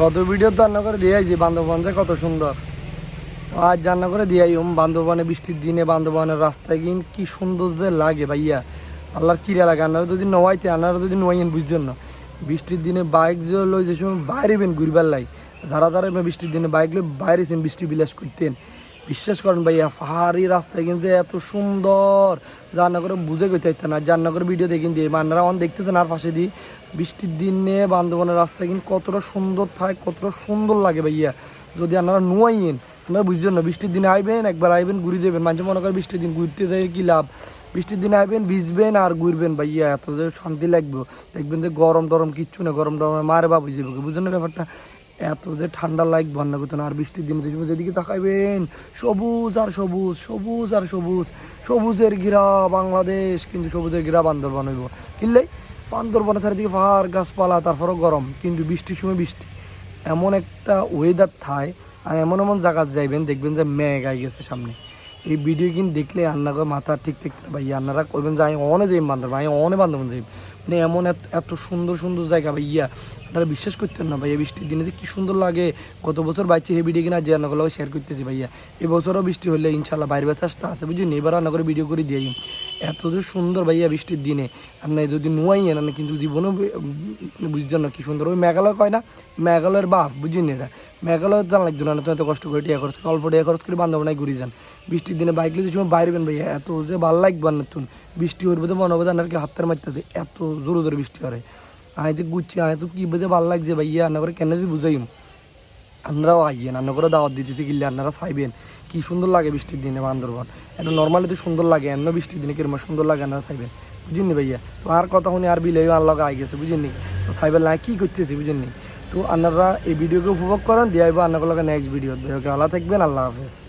গত ভিডিও তো রান্না করে দিয়ে আইছি যে কত সুন্দর। আজ রান্না করে দিয়ে আইম বান্ধবনে বৃষ্টির দিনে বান্ধবনের রাস্তায় গিন কি সুন্দর যে লাগে ভাইয়া। আল্লাহর কিরা লাগে আপনারা যদি নোয়াইতে আপনারা যদি নোয়াইন বুঝছেন না। বৃষ্টির দিনে বাইক যে লই যে সময় বাইরেবেন ঘুরবার লাই, যারা যারা বৃষ্টির দিনে বাইক লই বাইরেছেন বৃষ্টি বিলাস করতেন। বিশ্বাস করেন ভাইয়া, পাহাড়ি রাস্তায় কিন্তু এত সুন্দর। করে বুঝে গেতে হইতে না রান্না করে ভিডিও দেখেন দিয়ে আপনারা অন দেখতেছেন আর পাশে দিয়ে। বৃষ্টির দিনে বান্দরবনের রাস্তা কিন্তু কতটা সুন্দর থাকে, কতটা সুন্দর লাগে ভাইয়া। যদি আপনারা নুয়াইন আপনারা বুঝছেন না, বৃষ্টির দিনে আইবেন, একবার আইবেন, ঘুরে দেবেন মাঝে মনে করেন বৃষ্টির দিন ঘুরতে যাই কি লাভ? বৃষ্টির দিনে আইবেন, ভিজবেন আর ঘুরবেন ভাইয়া, এত যে শান্তি লাগবে। দেখবেন যে গরম টরম কিচ্ছু না, গরম টরম মারে বা বুঝে বুঝছেন না ব্যাপারটা? এত যে ঠান্ডা লাইক বন্যা করতে না আর বৃষ্টির দিনে দেখবেন যেদিকে তাকাইবেন, সবুজ আর সবুজ সবুজ আর সবুজ, সবুজের ঘিরা বাংলাদেশ, কিন্তু সবুজের ঘিরা বান্দরবান হইব। কিনলে বান্দরবানের চারিদিকে পাহাড়, গাছপালা, তারপরও গরম, কিন্তু বৃষ্টির সময় বৃষ্টি। এমন একটা ওয়েদার থায় আর এমন এমন জায়গা যাইবেন, দেখবেন যে মেঘ আই গেছে সামনে। এই ভিডিও কিন্তু দেখলে আন্না করে মাথা ঠিক ঠিক ভাই, আন্নারা করবেন যে আমি অনে যাই বান্দরবান আমি অনে বান্দরবান যাই মানে এমন এত সুন্দর সুন্দর জায়গা ভাইয়া আপনারা বিশ্বাস করতেন না ভাইয়া, বৃষ্টির দিনে কি সুন্দর লাগে। গত বছর বাইছে হে ভিডিও কিনা যে রান্নাগুলো শেয়ার করতেছি ভাইয়া। এবছরও বৃষ্টি হলে ইনশাল্লাহ বাইরে চেষ্টা আছে বুঝলি এবার রান্না করে ভিডিও করে দিয়ে এত যে সুন্দর ভাইয়া বৃষ্টির দিনে। আপনি যদি নুয়াইয়েন না, কিন্তু জীবনেও বুঝছেন না কি সুন্দর। ওই মেঘালয় কয় না? মেঘালয়ের বাপ বুঝিনি এটা? মেঘালয়ের জানা লাগতো না তুমি এত কষ্ট করে টিয়া খরচ অল্প টিয়া খরচ করে বান্ধবনায় ঘুরে যান। বৃষ্টির দিনে বাইক লিয়ে সময় বাইরে বেন ভাইয়া, এত যে ভালো লাগবে না তুমি বৃষ্টি হইবে তো মনে হবে আর কি হাতের মারতে এত জোরে জোরে বৃষ্টি করে আমি তো গুচ্ছি আমি তো ভালো লাগছে ভাইয়া রান্না করে কেন বুঝাইম আপনারাও আইয়েন রান্না করে দাওয়াত দিতেছে কিনলে আপনারা চাইবেন কি সুন্দর লাগে বৃষ্টির দিনে বান্দরবান এটা নর্মালি তো সুন্দর লাগে এমন বৃষ্টির দিনে কিরম সুন্দর লাগে আপনারা চাইবেন বুঝিনি ভাইয়া তো আর কথা শুনে আর বিলে আল্লাহ আই গেছে বুঝিনি তো সাইবেল না কী করতেছি বুঝিনি তো আপনারা এই ভিডিওকে উপভোগ করেন দিয়ে আইবো আপনার নেক্সট ভিডিও আল্লাহ থাকবেন আল্লাহ হাফেজ